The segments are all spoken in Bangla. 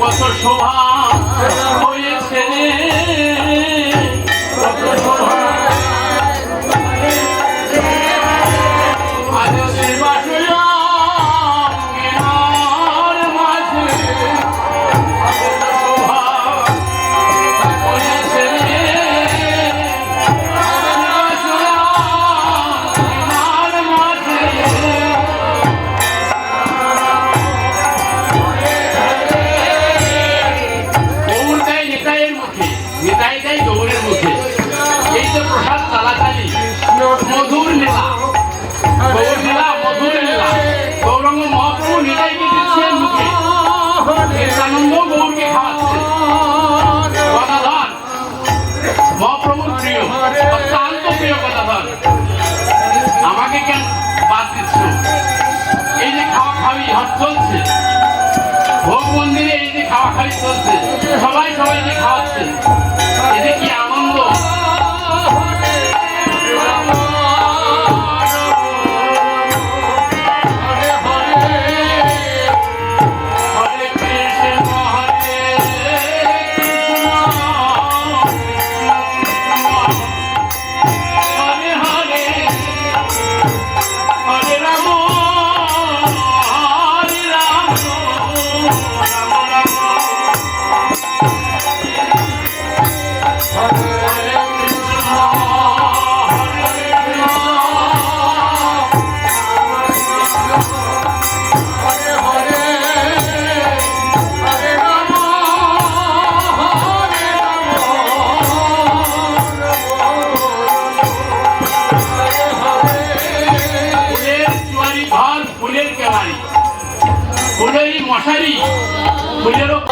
কত শোভা হয়েছে। সবাই সবাইকে খাওয়াচ্ছে এতে mulher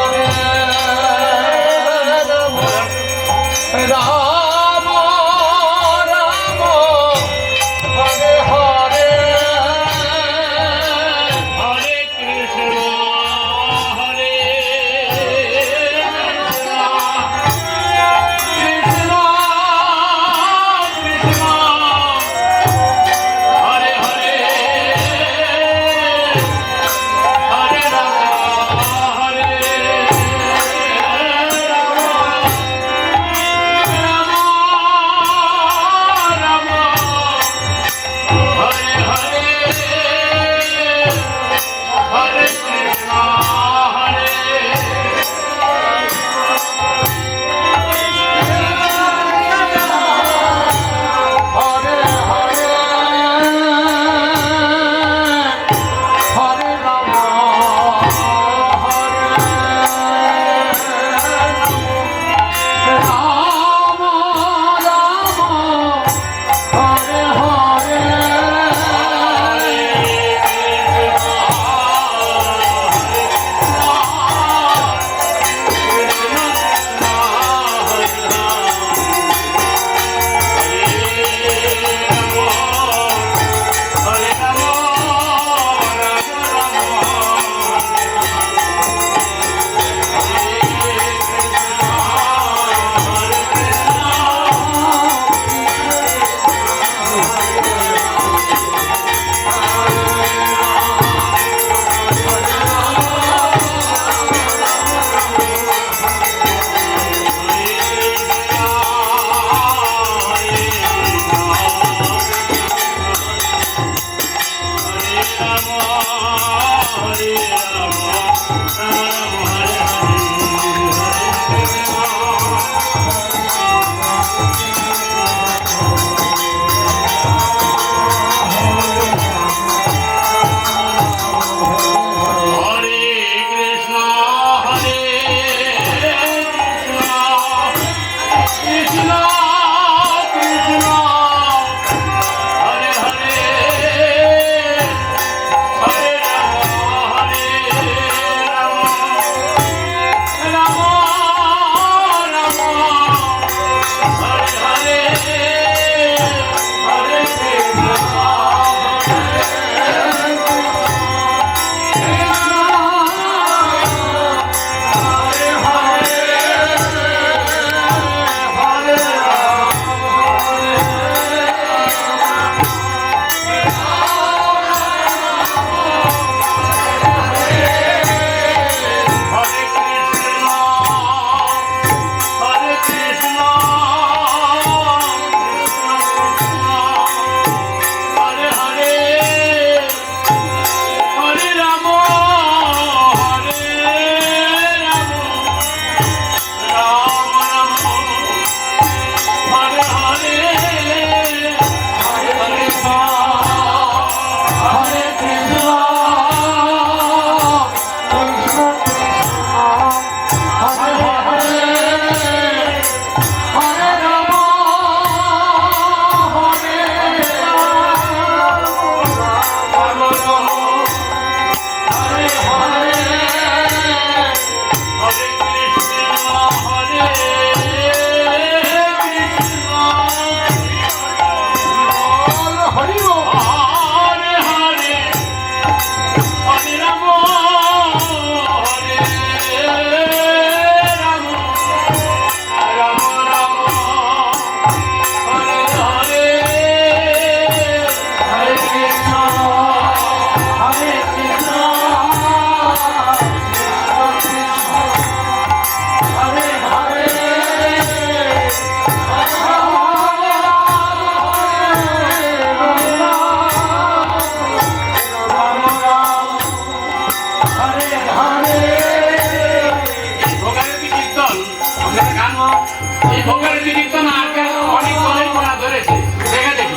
মিউজিক দিত না আজকে অনেক দলের পড়া ধরেছে। দেখে দেখি।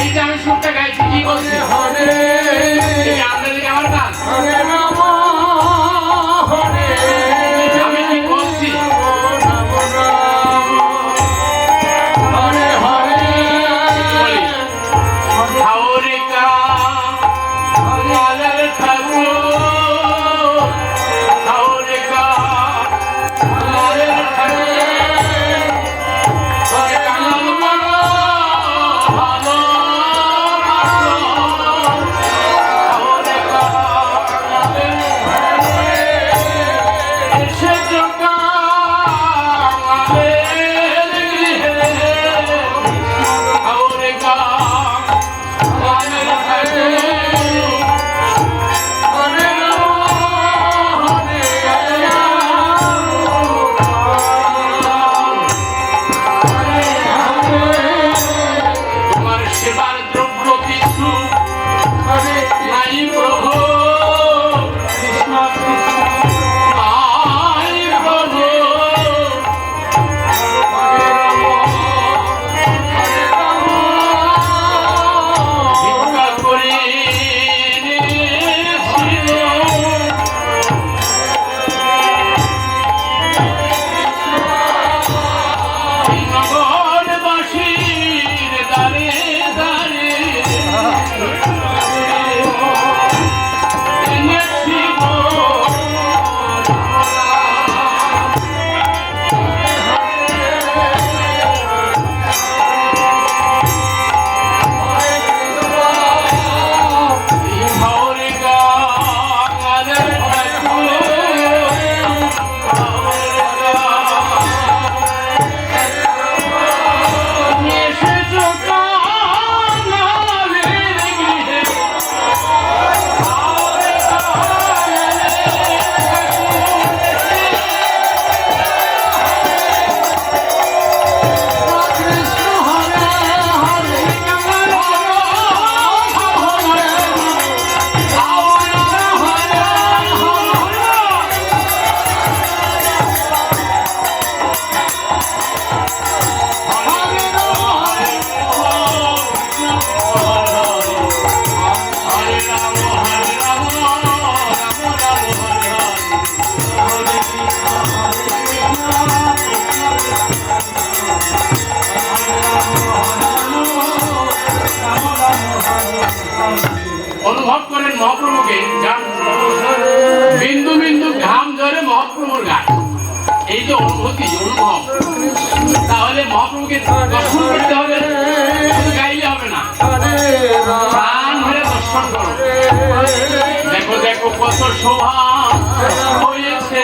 এই যে আমি সুরটা গাইছি, কি বলছি? আমরা আমার গান? এই যে অনুভূতি, অনুভব। তাহলে মহাপ্রভুকে দর্শন করতে হবে গাইলে হবে না। প্রাণ ধরে দর্শন করো। দেখো দেখো কত শোভা হয়েছে।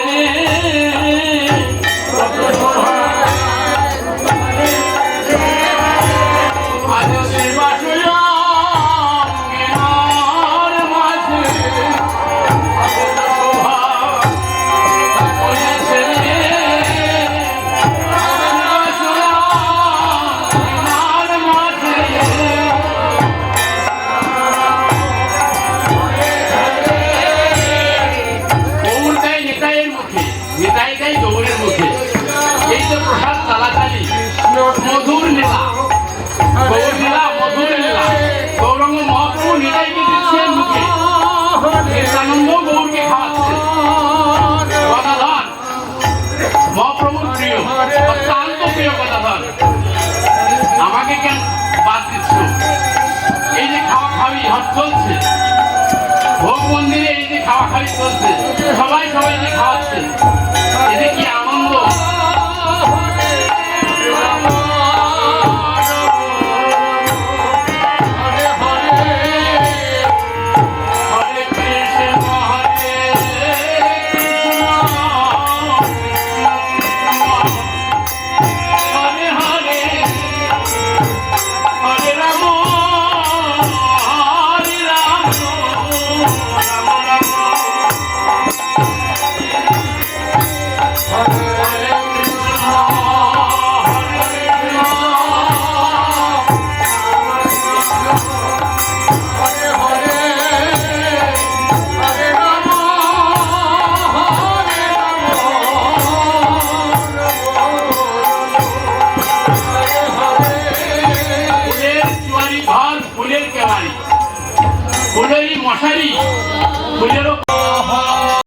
আমাকে কেন বাদ দিচ্ছ? এই যে খাওয়া খাওয়াই হট চলছে। ভোগ মন্দিরে এই যে খাওয়া খাওয়াই চলছে। সবাই সবাই যে খাওয়াচ্ছে। এতে